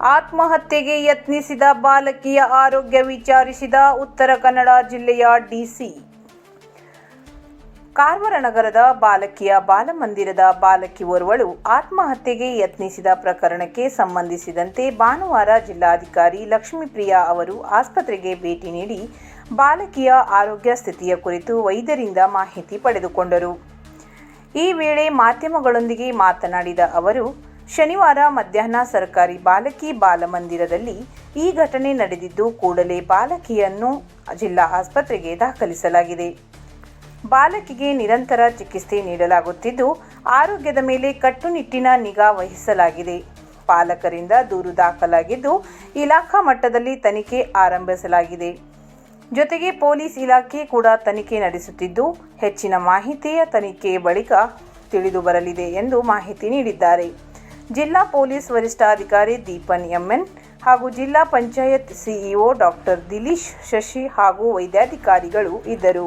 ಆತ್ಮಹತ್ಯೆಗೆ ಯತ್ನಿಸಿದ ಬಾಲಕಿಯ ಆರೋಗ್ಯ ವಿಚಾರಿಸಿದ ಉತ್ತರ ಕನ್ನಡ ಜಿಲ್ಲೆಯ ಡಿಸಿ. ಕಾರವಾರ ನಗರದ ಬಾಲಕಿಯ ಬಾಲಮಂದಿರದ ಬಾಲಕಿ ಓರ್ವಳು ಆತ್ಮಹತ್ಯೆಗೆ ಯತ್ನಿಸಿದ ಪ್ರಕರಣಕ್ಕೆ ಸಂಬಂಧಿಸಿದಂತೆ ಭಾನುವಾರ ಜಿಲ್ಲಾಧಿಕಾರಿ ಲಕ್ಷ್ಮೀಪ್ರಿಯಾ ಅವರು ಆಸ್ಪತ್ರೆಗೆ ಭೇಟಿ ನೀಡಿ ಬಾಲಕಿಯ ಆರೋಗ್ಯ ಸ್ಥಿತಿಯ ಕುರಿತು ವೈದ್ಯರಿಂದ ಮಾಹಿತಿ ಪಡೆದುಕೊಂಡರು. ಈ ವೇಳೆ ಮಾಧ್ಯಮಗಳೊಂದಿಗೆ ಮಾತನಾಡಿದ ಅವರು ಶನಿವಾರ ಮಧ್ಯಾಹ್ನ ಸರ್ಕಾರಿ ಬಾಲಕಿ ಬಾಲಮಂದಿರದಲ್ಲಿ ಈ ಘಟನೆ ನಡೆದಿದ್ದು, ಕೂಡಲೇ ಬಾಲಕಿಯನ್ನು ಜಿಲ್ಲಾ ಆಸ್ಪತ್ರೆಗೆ ದಾಖಲಿಸಲಾಗಿದೆ. ಬಾಲಕಿಗೆ ನಿರಂತರ ಚಿಕಿತ್ಸೆ ನೀಡಲಾಗುತ್ತಿದ್ದು, ಆರೋಗ್ಯದ ಮೇಲೆ ಕಟ್ಟುನಿಟ್ಟಿನ ನಿಗಾ ವಹಿಸಲಾಗಿದೆ. ಪಾಲಕರಿಂದ ದೂರು ದಾಖಲಾಗಿದ್ದು, ಇಲಾಖಾ ಮಟ್ಟದಲ್ಲಿ ತನಿಖೆ ಆರಂಭಿಸಲಾಗಿದೆ. ಜೊತೆಗೆ ಪೊಲೀಸ್ ಇಲಾಖೆ ಕೂಡ ತನಿಖೆ ನಡೆಸುತ್ತಿದ್ದು, ಹೆಚ್ಚಿನ ಮಾಹಿತಿಯ ತನಿಖೆ ಬಳಿಕ ತಿಳಿದು ಬರಲಿದೆ ಎಂದು ಮಾಹಿತಿ ನೀಡಿದ್ದಾರೆ. ಜಿಲ್ಲಾ ಪೊಲೀಸ್ ವರಿಷ್ಠಾಧಿಕಾರಿ ದೀಪನ್ ಎಂಎನ್ ಹಾಗೂ ಜಿಲ್ಲಾ ಪಂಚಾಯತ್ ಸಿಇಒ ಡಾಕ್ಟರ್ ದಿಲೀಶ್ ಶಶಿ ಹಾಗೂ ವೈದ್ಯಾಧಿಕಾರಿಗಳು ಇದ್ದರು.